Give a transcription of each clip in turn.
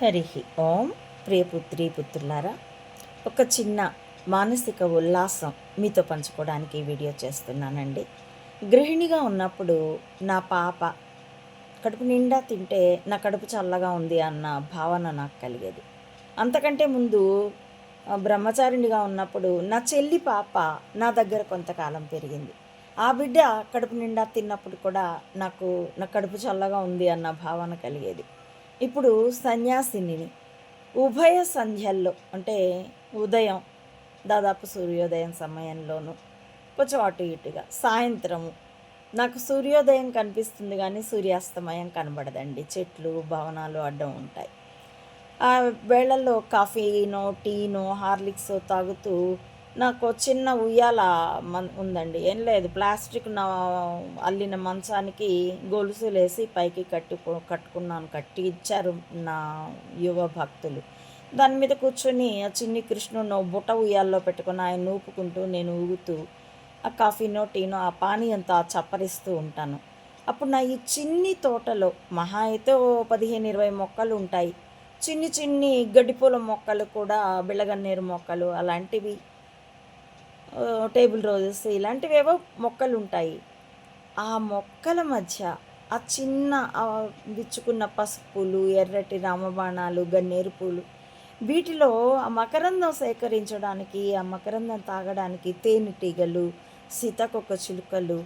హరి ఓం. ప్రియపుత్రి పుత్రులారా ఒక చిన్న మానసిక ఉల్లాసం మీతో పంచుకోవడానికి ఈ వీడియో చేస్తున్నానండి. గృహిణిగా ఉన్నప్పుడు నా పాప కడుపు నిండా తింటే నా కడుపు చల్లగా ఉంది అన్న భావన నాకు కలిగేది. అంతకంటే ముందు బ్రహ్మచారిణిగా ఉన్నప్పుడు నా చెల్లి పాప నా దగ్గర కొంతకాలం పెరిగింది. ఆ బిడ్డ కడుపు నిండా తిన్నప్పుడు కూడా నాకు నా కడుపు చల్లగా ఉంది అన్న భావన కలిగేది. ఇప్పుడు సన్యాసిని ఉభయ సంధ్యల్లో అంటే ఉదయం దాదాపు సూర్యోదయం సమయంలోనూ కొంచెం అటు ఇటుగా సాయంత్రము. నాకు సూర్యోదయం కనిపిస్తుంది కానీ సూర్యాస్తమయం కనబడదండి. చెట్లు భవనాలు అడ్డం ఉంటాయి. ఆ వేళల్లో కాఫీనో టీనో హార్లిక్స్ తాగుతూ నాకు చిన్న ఉయ్యాల మన్ ఉందండి. ఏం లేదు ప్లాస్టిక్ నా అల్లిన మంచానికి గొలుసులేసి పైకి కట్టి కట్టుకున్నాను. కట్టి ఇచ్చారు నా యువ భక్తులు. దాని మీద కూర్చొని ఆ చిన్ని కృష్ణుడు బుట్ట ఉయ్యాల్లో పెట్టుకుని ఆయన ఊపుకుంటూ నేను ఊగుతూ ఆ కాఫీనో టీనో ఆ పానీయంతో చప్పరిస్తూ ఉంటాను. అప్పుడు నా ఈ చిన్ని తోటలో మహా అయితే ఓ పదిహేను ఇరవై మొక్కలు ఉంటాయి. చిన్ని చిన్ని గడ్డిపూల మొక్కలు కూడా బిళ్ళగన్నేరు మొక్కలు అలాంటివి టేబుల్ రోజెస్ ఇలాంటివేవో మొక్కలు ఉంటాయి. ఆ మొక్కల మధ్య ఆ చిన్న విచ్చుకున్న పసుపులు ఎర్రటి రామబాణాలు గన్నేరు పూలు వీటిలో ఆ మకరందం సేకరించడానికి ఆ మకరందం తాగడానికి తేనెటీగలు సీతాకొక్క చిలుకలు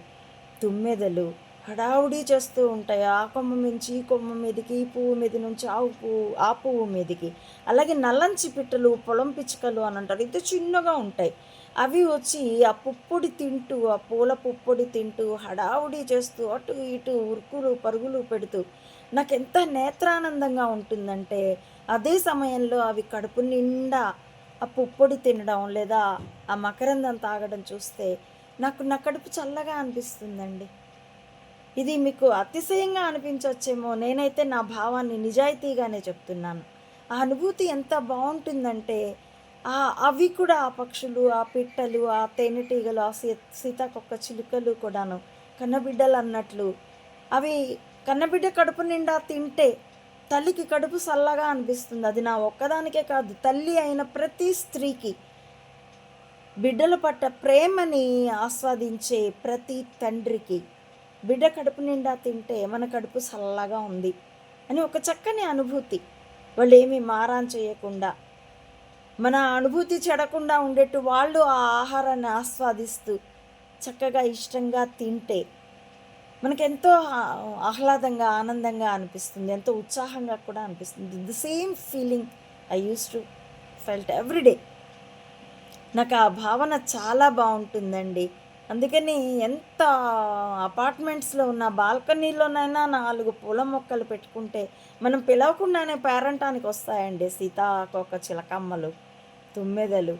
తుమ్మెదలు హడావుడి చేస్తూ ఉంటాయి. ఆ కొమ్మ నుంచి ఈ కొమ్మ మీదకి ఈ పువ్వు మీద నుంచి ఆ పువ్వు ఆ పువ్వు మీదకి. అలాగే నల్లంచి పిట్టలు పొలం పిచ్చుకలు అని అంటారు. ఇది చిన్నగా ఉంటాయి. అవి వచ్చి ఆ పుప్పొడి తింటూ ఆ పూల పుప్పొడి తింటూ హడావుడి చేస్తూ అటు ఇటు ఉరుకులు పరుగులు పెడుతూ నాకు ఎంత నేత్రానందంగా ఉంటుందంటే అదే సమయంలో అవి కడుపు నిండా ఆ పుప్పొడి తినడం లేదా ఆ మకరందం తాగడం చూస్తే నాకు నా కడుపు చల్లగా అనిపిస్తుందండి. ఇది మీకు అతిశయంగా అనిపించవచ్చేమో నేనైతే నా భావాన్ని నిజాయితీగానే చెప్తున్నాను. ఆ అనుభూతి ఎంత బాగుంటుందంటే అవి కూడా ఆ పక్షులు ఆ పిట్టలు ఆ తేనెటీగలు ఆ సీ సీతాకొక్క చిలుకలు కూడాను. కన్నబిడ్డలు అన్నట్లు. అవి కన్నబిడ్డ కడుపు నిండా తింటే తల్లికి కడుపు చల్లగా అనిపిస్తుంది. అది నా ఒక్కదానికే కాదు తల్లి అయిన ప్రతి స్త్రీకి. బిడ్డల పట్ల ప్రేమని ఆస్వాదించే ప్రతి తండ్రికి బిడ్డ కడుపు నిండా తింటే మన కడుపు చల్లగా ఉంది అని ఒక చక్కని అనుభూతి. వాళ్ళు ఏమీ మారాన్ చేయకుండా మన అనుభూతి చెడకుండా ఉండేట్టు వాళ్ళు ఆ ఆహారాన్ని ఆస్వాదిస్తూ చక్కగా ఇష్టంగా తింటే మనకెంతో ఆహ్లాదంగా ఆనందంగా అనిపిస్తుంది ఎంతో ఉత్సాహంగా కూడా అనిపిస్తుంది. The same feeling I use to felt everyday నాకు ఆ భావన చాలా బాగుంటుందండి. అందుకని ఎంత అపార్ట్మెంట్స్లో ఉన్న బాల్కనీలోనైనా నాలుగు పూల మొక్కలు పెట్టుకుంటే మనం పిలవకుండానే పేరంటానికి వస్తాయండి సీతాకోక చిలకమ్మలు తుమ్మెదలు.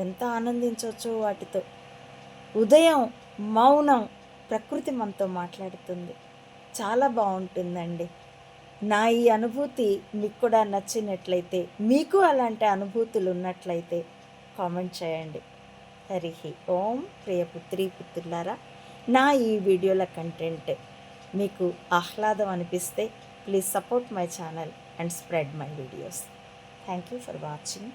ఎంత ఆనందించవచ్చు వాటితో. ఉదయం మౌనం ప్రకృతి మనతో మాట్లాడుతుంది. చాలా బాగుంటుందండి. నా ఈ అనుభూతి మీకు కూడా నచ్చినట్లయితే మీకు అలాంటి అనుభూతులు ఉన్నట్లయితే కామెంట్ చేయండి. హరి ఓం ప్రియపుత్రి పుత్రులారా నా ఈ వీడియోల కంటెంట్ మీకు ఆహ్లాదం అనిపిస్తే please support my channel and spread my videos thank you for watching